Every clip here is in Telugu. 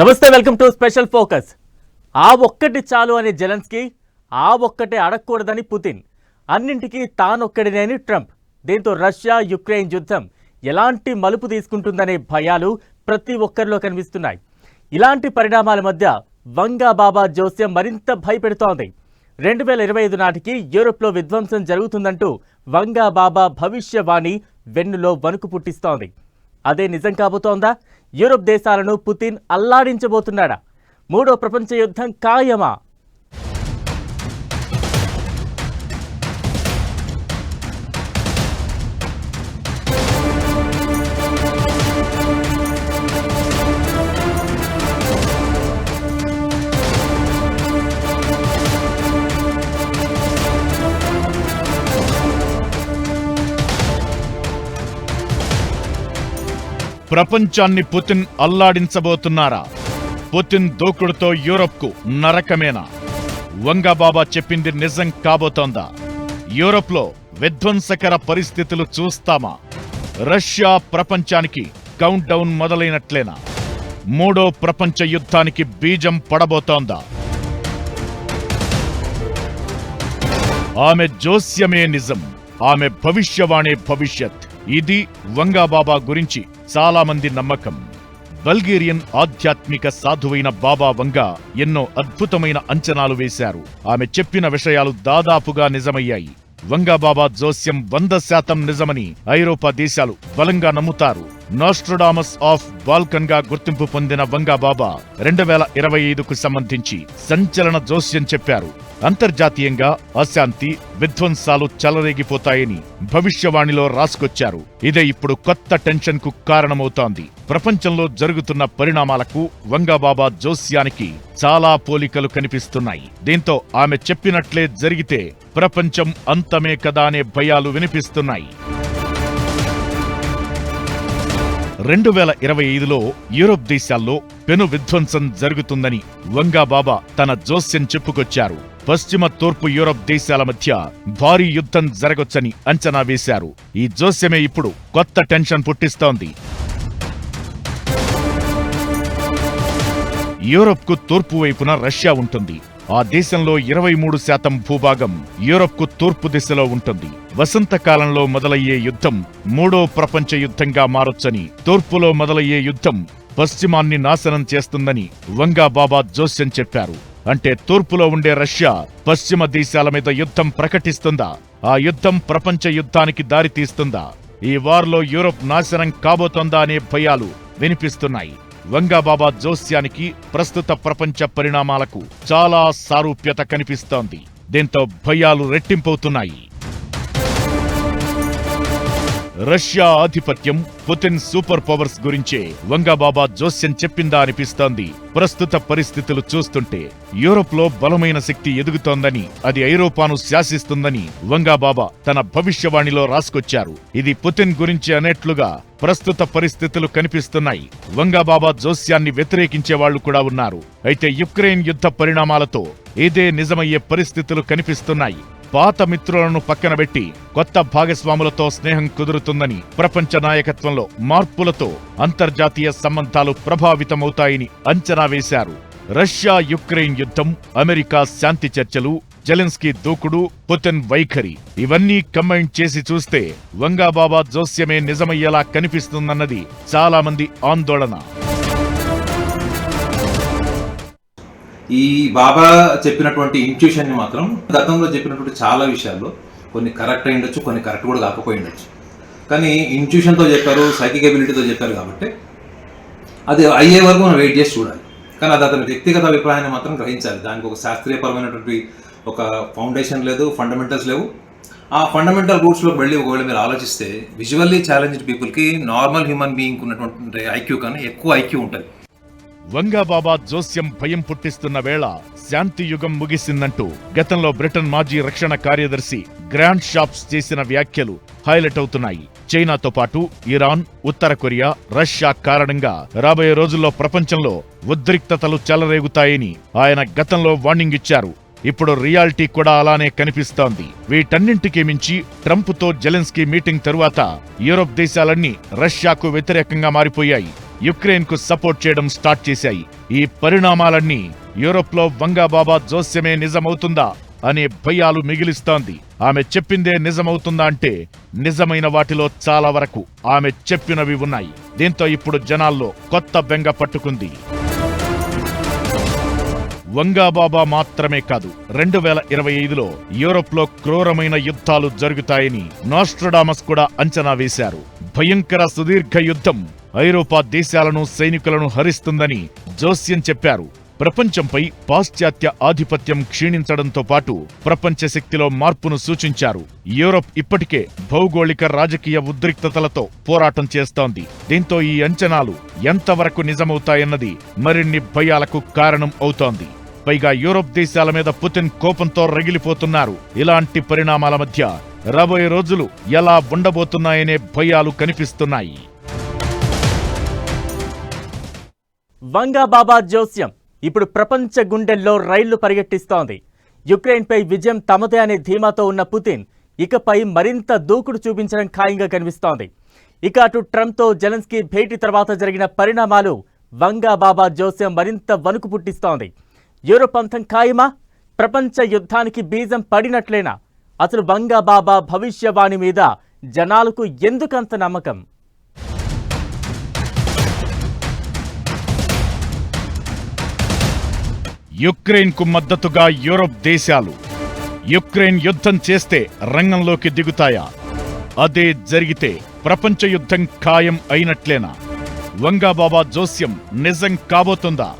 నమస్తే వెల్కమ్ టు స్పెషల్ ఫోకస్. ఆ ఒక్కటి చాలు అనే జెలెన్స్కి ఆ ఒక్కటే అడగకూడదని పుతిన్. అన్నింటికీ తానొక్కడినే అని ట్రంప్. దీంతో రష్యా యుక్రెయిన్ యుద్ధం ఎలాంటి మలుపు తీసుకుంటుందనే భయాలు ప్రతి ఒక్కరిలో కనిపిస్తున్నాయి. ఇలాంటి పరిణామాల మధ్య వంగా బాబా జోస్యం మరింత భయపెడుతోంది. రెండు వేల ఇరవై ఐదు నాటికి యూరోప్లో విధ్వంసం జరుగుతుందంటూ వంగా బాబా భవిష్యవాణి వెన్నులో వణుకు పుట్టిస్తోంది. అదే నిజం కాబోతోందా? యూరోప్ దేశాలను పుతిన్ అల్లాడించబోతున్నాడా? మూడో ప్రపంచ యుద్ధం ఖాయమా? ప్రపంచాన్ని పుతిన్ అల్లాడించబోతున్నారా? పుతిన్ దూకుడుతో యూరప్కు నరకమేనా? వంగబాబా చెప్పింది నిజం కాబోతోందా? యూరప్లో విధ్వంసకర పరిస్థితులు చూస్తామా? రష్యా ప్రపంచానికి కౌంట్ డౌన్ మొదలైనట్లేనా? మూడో ప్రపంచ యుద్ధానికి బీజం పడబోతోందా? ఆమె జోస్యమే నిజం ఆమె భవిష్యవాణి భవిష్యత్. ఇది వంగాబాబా గురించి చాలామంది నమ్మకం. బల్గేరియన్ ఆధ్యాత్మిక సాధువైన బాబా వంగా ఎన్నో అద్భుతమైన అంచనాలు వేశారు. ఆమె చెప్పిన విషయాలు దాదాపుగా నిజమయ్యాయి. వంగాబాబా జోస్యం వంద శాతం నిజమని ఐరోపా దేశాలు బలంగా నమ్ముతారు. నాస్ట్రోడామస్ ఆఫ్ బాల్కన్గా గుర్తింపు పొందిన వంగాబాబా రెండు వేల ఇరవై ఐదుకు సంబంధించి సంచలన జోస్యం చెప్పారు. అంతర్జాతీయంగా అశాంతి విధ్వంసాలు చెలరేగిపోతాయని భవిష్యవాణిలో రాసుకొచ్చారు. ఇదే ఇప్పుడు కొత్త టెన్షన్కు కారణమవుతోంది. ప్రపంచంలో జరుగుతున్న పరిణామాలకు వంగబాబా జోస్యానికి చాలా పోలికలు కనిపిస్తున్నాయి. దీంతో ఆమె చెప్పినట్లే జరిగితే ప్రపంచం అంతమే కదా అనే భయాలు వినిపిస్తున్నాయి. రెండు వేల ఇరవై ఐదులో యూరోప్ దేశాల్లో పెను విధ్వంసం జరుగుతుందని వంగాబాబా తన జోస్యం చెప్పుకొచ్చారు. పశ్చిమ తూర్పు యూరప్ దేశాల మధ్య భారీ యుద్ధం జరగొచ్చని అంచనా వేశారు. ఈ జోస్యమే ఇప్పుడు కొత్త టెన్షన్ పుట్టిస్తోంది. యూరప్కు తూర్పు వైపున రష్యా ఉంటుంది. ఆ దేశంలో ఇరవై మూడు శాతం భూభాగం యూరప్కు తూర్పు దిశలో ఉంటుంది. వసంతకాలంలో మొదలయ్యే యుద్ధం మూడో ప్రపంచ యుద్ధంగా మారొచ్చని తూర్పులో మొదలయ్యే యుద్ధం పశ్చిమాన్ని నాశనం చేస్తుందని వంగా బాబా జోస్యం చెప్పారు. అంటే తూర్పులో ఉండే రష్యా పశ్చిమ దేశాల మీద యుద్ధం ప్రకటిస్తుందా? ఆ యుద్ధం ప్రపంచ యుద్ధానికి దారితీస్తుందా ఈ వార్లో యూరోప్ నాశనం కాబోతోందా అనే భయాలు వినిపిస్తున్నాయి. వంగాబాబా జోస్యానికి ప్రస్తుత ప్రపంచ పరిణామాలకు చాలా సారూప్యత కనిపిస్తోంది. దీంతో భయాలు రెట్టింపవుతున్నాయి. రష్యా ఆధిపత్యం పుతిన్ సూపర్ పవర్స్ గురించే వంగాబాబా జోస్యం చెప్పిందా అనిపిస్తోంది. ప్రస్తుత పరిస్థితులు చూస్తుంటే యూరోప్లో బలమైన శక్తి ఎదుగుతోందని అది ఐరోపాను శాసిస్తుందని వంగాబాబా తన భవిష్యవాణిలో రాసుకొచ్చారు. ఇది పుతిన్ గురించి అనేట్లుగా ప్రస్తుత పరిస్థితులు కనిపిస్తున్నాయి. వంగాబాబా జోస్యాన్ని వ్యతిరేకించే వాళ్ళు కూడా ఉన్నారు. అయితే యుక్రెయిన్ యుద్ధ పరిణామాలతో ఇదే నిజమయ్యే పరిస్థితులు కనిపిస్తున్నాయి. పాత మిత్రులను పక్కన పెట్టి కొత్త భాగస్వాములతో స్నేహం కుదురుతుందని ప్రపంచ నాయకత్వంలో మార్పులతో అంతర్జాతీయ సంబంధాలు ప్రభావితమవుతాయని అంచనా వేశారు. రష్యా యుక్రెయిన్ యుద్ధం అమెరికా శాంతి చర్చలు జెలెన్స్కీ దూకుడు పుతిన్ వైఖరి ఇవన్నీ కంబైన్ చేసి చూస్తే వంగాబాబా జోస్యమే నిజమయ్యేలా కనిపిస్తుందన్నది చాలామంది ఆందోళన. ఈ బాబా చెప్పినటువంటి ఇన్ట్యూషన్ని మాత్రం గతంలో చెప్పినటువంటి చాలా విషయాల్లో కొన్ని కరెక్ట్ అయి ఉండొచ్చు కొన్ని కరెక్ట్ కూడా కాకపోయి ఉండొచ్చు. కానీ ఇంట్యూషన్తో చెప్పారు సైకిక్ ఎబిలిటీతో చెప్పారు కాబట్టి అది అయ్యే వరకు మనం వెయిట్ చేసి చూడాలి. కానీ అది అతని వ్యక్తిగత అభిప్రాయాన్ని మాత్రం గ్రహించాలి. దానికి ఒక శాస్త్రీయపరమైనటువంటి ఒక ఫౌండేషన్ లేదు ఫండమెంటల్స్ లేవు. ఆ ఫండమెంటల్ రూట్స్లోకి వెళ్ళి ఒకవేళ మీరు ఆలోచిస్తే విజువల్లీ ఛాలెంజ్డ్ పీపుల్కి నార్మల్ హ్యూమన్ బీయింగ్ ఉన్నటువంటి ఐక్యూ కన్నా ఎక్కువ ఐక్యూ ఉంటుంది. వంగాబాబా జోస్యం భయం పుట్టిస్తున్న వేళ శాంతి యుగం ముగిసిందంటూ గతంలో బ్రిటన్ మాజీ రక్షణ కార్యదర్శి గ్రాండ్ షాప్స్ చేసిన వ్యాఖ్యలు హైలైట్ అవుతున్నాయి. చైనాతో పాటు ఇరాన్ ఉత్తర కొరియా రష్యా కారణంగా రాబోయే రోజుల్లో ప్రపంచంలో ఉద్రిక్తతలు చెలరేగుతాయని ఆయన గతంలో వార్నింగ్ ఇచ్చారు. ఇప్పుడు రియాలిటీ కూడా అలానే కనిపిస్తోంది. వీటన్నింటికీ మించి ట్రంప్తో జెలెన్స్కీ మీటింగ్ తరువాత యూరోప్ దేశాలన్నీ రష్యాకు వ్యతిరేకంగా మారిపోయాయి. యుక్రెయిన్కు సపోర్ట్ చేయడం స్టార్ట్ చేశాయి. ఈ పరిణామాలన్నీ యూరోప్లో వంగాబాబా జోస్యమే నిజమవుతుందా అనే భయాలు మిగిలిస్తోంది. ఆమె చెప్పిందే నిజమవుతుందా అంటే నిజమైన వాటిలో చాలా వరకు ఆమె చెప్పినవి ఉన్నాయి. దీంతో ఇప్పుడు జనాల్లో కొత్త బెంగ పట్టుకుంది. వంగాబాబా మాత్రమే కాదు రెండు వేల ఇరవై ఐదులో యూరోప్లో క్రూరమైన యుద్ధాలు జరుగుతాయని నాస్ట్రడామస్ కూడా అంచనా వేశారు. భయంకర సుదీర్ఘ యుద్ధం ఐరోపా దేశాలను సైనికులను హరిస్తుందని జోస్యం చెప్పారు. ప్రపంచంపై పాశ్చాత్య ఆధిపత్యం క్షీణించడంతో పాటు ప్రపంచ శక్తిలో మార్పును సూచించారు. యూరోప్ ఇప్పటికే భౌగోళిక రాజకీయ ఉద్రిక్తతలతో పోరాటం చేస్తోంది. దీంతో ఈ అంచనాలు ఎంతవరకు నిజమవుతాయన్నది మరిన్ని భయాలకు కారణం అవుతోంది. పైగా యూరోప్ దేశాల మీద పుతిన్ కోపంతో రగిలిపోతున్నారు. ఇలాంటి పరిణామాల మధ్య రాబోయే రోజులు ఎలా ఉండబోతున్నాయనే భయాలు కనిపిస్తున్నాయి. వంగా బాబా జోస్యం ఇప్పుడు ప్రపంచ గుండెల్లో రైళ్ళు పరిగెట్టిస్తోంది. యుక్రెయిన్పై విజయం తమదే అనే ధీమాతో ఉన్న పుతిన్ ఇకపై మరింత దూకుడు చూపించడం ఖాయంగా కనిపిస్తోంది. ఇక అటు ట్రంప్తో జెలెన్స్కీ భేటీ తర్వాత జరిగిన పరిణామాలు వంగా బాబా జోస్యం మరింత వణుకు పుట్టిస్తోంది. యూరోప్ అంతం ఖాయమా? ప్రపంచ యుద్ధానికి బీజం పడినట్లేనా? అసలు బంగాబాబా భవిష్యవాణి మీద జనాలకు ఎందుకంత నమ్మకం? యుక్రెయిన్కు మద్దతుగా యూరోప్ దేశాలు యుక్రెయిన్ యుద్ధం చేస్తే రంగంలోకి దిగుతాయా? అదే జరిగితే ప్రపంచ యుద్ధం ఖాయం అయినట్లేనా? వంగాబాబా జోస్యం నిజం కాబోతుందా?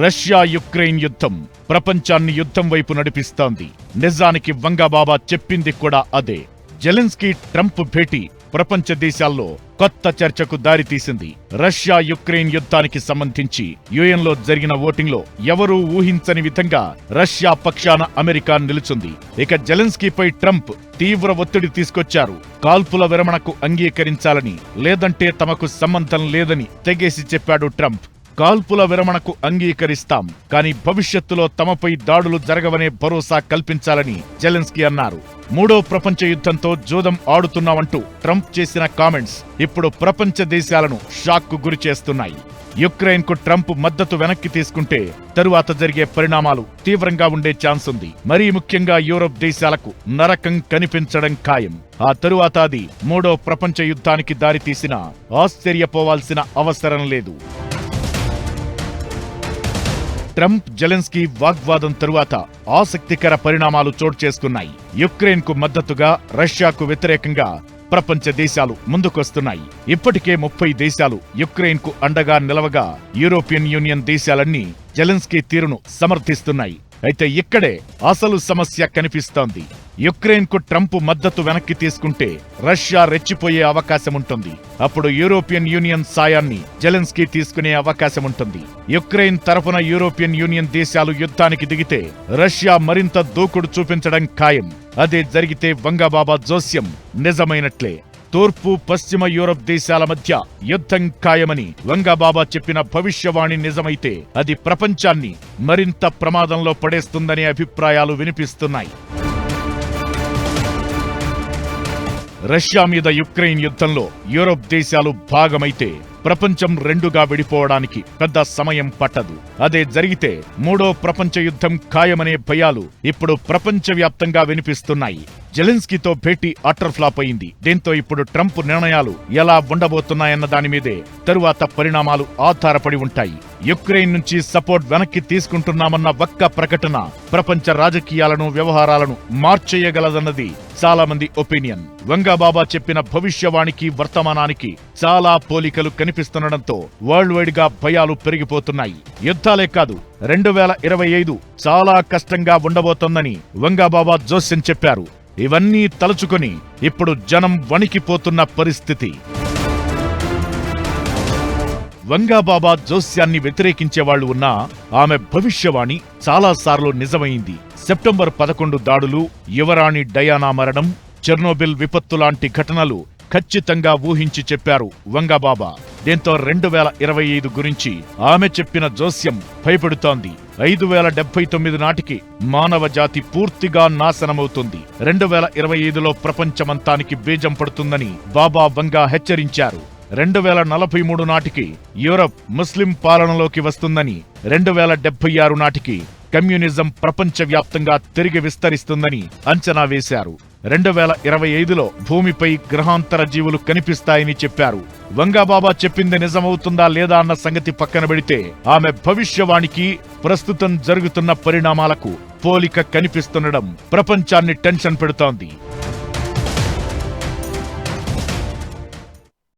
రష్యా యుక్రెయిన్ యుద్ధం ప్రపంచాన్ని యుద్ధం వైపు నడిపిస్తోంది. నిజానికి వంగబాబా చెప్పింది కూడా అదే. జెలెన్స్కీ ట్రంప్ భేటీ ప్రపంచ దేశాల్లో కొత్త చర్చకు దారితీసింది రష్యా యుక్రెయిన్ యుద్ధానికి సంబంధించి యుఎన్లో జరిగిన ఓటింగ్లో ఎవరూ ఊహించని విధంగా రష్యా పక్షాన అమెరికా నిలుచుంది. ఇక జెలెన్స్కీపై ట్రంప్ తీవ్ర ఒత్తిడి తీసుకొచ్చారు. కాల్పుల విరమణకు అంగీకరించాలని లేదంటే తమకు సంబంధం లేదని తెగేసి చెప్పాడు ట్రంప్. కాల్పుల విరమణకు అంగీకరిస్తాం. కానీ భవిష్యత్తులో తమపై దాడులు జరగవనే భరోసా కల్పించాలని జెలెన్స్కీ అన్నారు. మూడో ప్రపంచ యుద్ధంతో జూదం ఆడుతున్నామంటూ ట్రంప్ చేసిన కామెంట్స్ ఇప్పుడు ప్రపంచ దేశాలను షాక్కు కు గురిచేస్తున్నాయి యుక్రెయిన్కు ట్రంప్ మద్దతు వెనక్కి తీసుకుంటే తరువాత జరిగే పరిణామాలు తీవ్రంగా ఉండే ఛాన్స్ ఉంది. మరీ ముఖ్యంగా యూరోప్ దేశాలకు నరకం కనిపించడం ఖాయం. ఆ తరువాత అది మూడో ప్రపంచ యుద్ధానికి దారితీసిన ఆశ్చర్యపోవాల్సిన అవసరం లేదు. ట్రంప్ జెలెన్స్కీ వాగ్వాదం తరువాత ఆసక్తికర పరిణామాలు చోటు చేసుకున్నాయి. యుక్రెయిన్కు మద్దతుగా రష్యాకు వ్యతిరేకంగా ప్రపంచ దేశాలు ముందుకొస్తున్నాయి. ఇప్పటికే ముప్పై దేశాలు యుక్రెయిన్కు అండగా నిలవగా యూరోపియన్ యూనియన్ దేశాలన్నీ జెలెన్స్కీ తీరును సమర్థిస్తున్నాయి. అయితే ఇక్కడే అసలు సమస్య కనిపిస్తోంది. యుక్రెయిన్కు ట్రంప్ మద్దతు వెనక్కి తీసుకుంటే రష్యా రెచ్చిపోయే అవకాశం ఉంటుంది అప్పుడు యూరోపియన్ యూనియన్ సాయాన్ని జెలెన్స్కీ తీసుకునే అవకాశం ఉంటుంది యుక్రెయిన్ తరఫున యూరోపియన్ యూనియన్ దేశాలు యుద్ధానికి దిగితే రష్యా మరింత దూకుడు చూపించడం ఖాయం. అదే జరిగితే వంగబాబా జోస్యం నిజమైనట్లే. తూర్పు పశ్చిమ యూరప్ దేశాల మధ్య యుద్ధం ఖాయమని వంగబాబా చెప్పిన భవిష్యవాణి నిజమైతే అది ప్రపంచాన్ని మరింత ప్రమాదంలో పడేస్తుందనే అభిప్రాయాలు వినిపిస్తున్నాయి. రష్యా మీద యుక్రెయిన్ యుద్ధంలో యూరోప్ దేశాలు భాగమైతే ప్రపంచం రెండుగా విడిపోవడానికి పెద్ద సమయం పట్టదు. అదే జరిగితే మూడో ప్రపంచ యుద్ధం ఖాయమనే భయాలు ఇప్పుడు ప్రపంచవ్యాప్తంగా వినిపిస్తున్నాయి. జెలెన్స్కీతో భేటీ అటర్ ఫ్లాప్ అయింది. దీంతో ఇప్పుడు ట్రంప్ నిర్ణయాలు ఎలా ఉండబోతున్నాయన్న దాని మీదే తరువాత పరిణామాలు ఆధారపడి ఉంటాయి. యుక్రెయిన్ నుంచి సపోర్ట్ వెనక్కి తీసుకుంటున్నామన్న ఒక్క ప్రకటన ప్రపంచ రాజకీయాలను వ్యవహారాలను మార్చేయగలదన్నది చాలా మంది ఒపీనియన్. వంగాబాబా చెప్పిన భవిష్యవాణికి వర్తమానానికి చాలా పోలికలు కనిపిస్తుండటంతో వరల్డ్ వైడ్గా భయాలు పెరిగిపోతున్నాయి. యుద్ధాలే కాదు రెండు వేల ఇరవై ఐదు చాలా కష్టంగా ఉండబోతోందని వంగాబాబా జోస్యం చెప్పారు. ఇవన్నీ తలుచుకొని ఇప్పుడు జనం వణికిపోతున్న పరిస్థితి. వంగాబాబా జోస్యాన్ని వ్యతిరేకించే వాళ్ళు ఉన్నా ఆమె భవిష్యవాణి చాలాసార్లు నిజమైంది. సెప్టెంబర్ పదకొండు దాడులు యువరాణి డయానా మరణం చెర్నోబిల్ విపత్తు లాంటి ఘటనలు ఖచ్చితంగా ఊహించి చెప్పారు వంగాబాబా. దీంతో రెండు వేల ఇరవై ఐదు గురించి ఆమె చెప్పిన జోస్యం భయపెడుతోంది. ఐదు వేల డెబ్బై తొమ్మిది నాటికి మానవ జాతి పూర్తిగా నాశనమవుతుంది. రెండు వేల ఇరవై ఐదులో ప్రపంచమంతానికి బీజం పడుతుందని బాబా బంగా హెచ్చరించారు. రెండు వేల నలభై మూడు నాటికి యూరప్ ముస్లిం పాలనలోకి వస్తుందని రెండు వేల డెబ్బై ఆరు నాటికి కమ్యూనిజం ప్రపంచవ్యాప్తంగా తిరిగి విస్తరిస్తుందని అంచనా వేశారు. రెండు వేల ఇరవై ఐదులో భూమిపై గ్రహాంతర జీవులు కనిపిస్తాయని చెప్పారు. వంగాబాబా చెప్పింది నిజమవుతుందా లేదా అన్న సంగతి పక్కన పెడితే ఆమె భవిష్యవాణికి ప్రస్తుతం జరుగుతున్న పరిణామాలకు పోలిక కనిపిస్తుండడం ప్రపంచాన్ని టెన్షన్ పెడుతోంది.